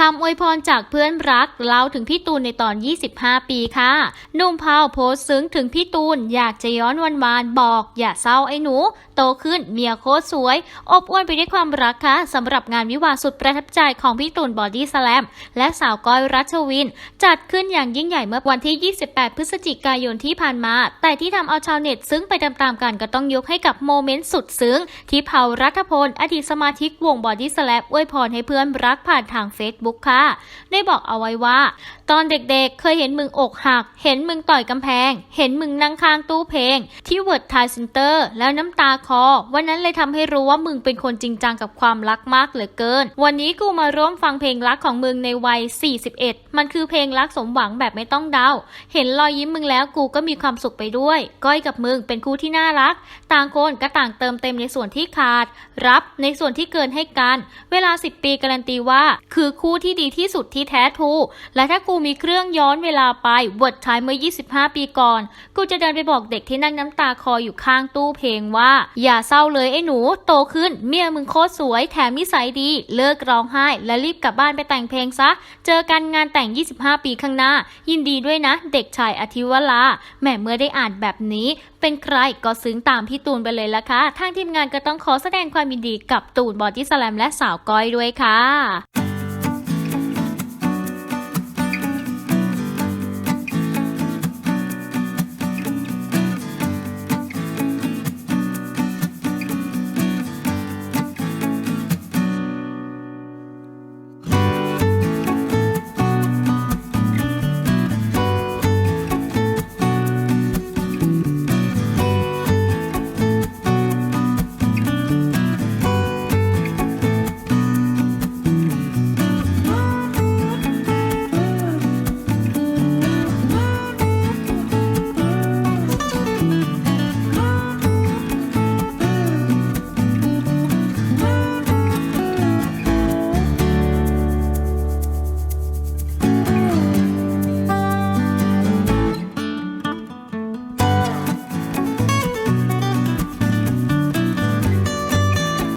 คำอวยพรจากเพื่อนรักเล่าถึงพี่ตูนในตอน 25 ปีค่ะหนุ่มพาวโพสซึ้งถึงพี่ตูน อยากจะย้อนวันวานบอก อย่าเศร้าไอ้หนู โตขึ้นเมียโคตรสวย อบอวลไปด้วยความรักค่ะสำหรับงานวิวาสุดประทับใจของพี่ตูนบอดี้สแลมและสาวก้อยรัชวิน จัดขึ้นอย่างยิ่งใหญ่เมื่อวันที่ 28 พฤศจิกายนที่ผ่านมา แต่ที่ทำเอาชาวเน็ตซึ้งไปตามๆกันก็ต้องยกให้กับโมเมนต์สุดซึ้งที่เผารัฐพลอดีตสมาชิกวงบอดี้สแลมอวยพรให้เพื่อนรักผ่านทางเฟซบุ๊กค่ะ ได้บอกเอาไว้ว่า ตอนเด็กๆ เคยเห็นมึงอกหัก เห็นมึงต่อยกำแพง เห็นมึงนั่งข้างตู้เพลง ที่เวิร์ดไทยเซ็นเตอร์แล้วน้ำตาคอ วันนั้นเลยทำให้รู้ว่ามึงเป็นคนจริงจังกับความรักมากเหลือเกิน วันนี้กูมาร่วมฟังเพลงรักของมึงในวัย 41 มันคือเพลงรักสมหวังแบบไม่ต้องเดา เห็นรอยยิ้มมึงแล้วกูก็มีความสุขไปด้วย ก้อยกับมึงเป็นคู่ที่น่ารัก ต่างคนก็ต่างเติมเต็มในส่วนที่ขาด รับในส่วนที่เกินให้กัน เวลา 10 ปีการันตีว่า คือคู่ที่ดีที่สุดที่แท้ทรูและถ้ากูมีเครื่องย้อนเวลาไปเวิร์ดไทม์เมื่อ 25 ปีก่อน กูจะเดินไปบอกเด็กที่นั่งน้ำตาคออยู่ข้างตู้เพลงว่า อย่าเศร้าเลยไอ้หนู โตขึ้น เมียมึงโคตรสวยแถมนิสัยดี เลิกร้องไห้ และรีบกลับบ้านไปแต่งเพลงซะ เจอกันงานแต่ง 25 ปีข้างหน้า ยินดีด้วยนะ เด็กชายอธิวราแหมเมื่อได้อ่านแบบนี้ เป็นใครก็ซึ้งตามพี่ตูนไปเลยละค่ะทางทีมงานก็ต้องขอแสดงความยินดีกับตูนบอดี้สแลมและสาวก้อยด้วยค่ะ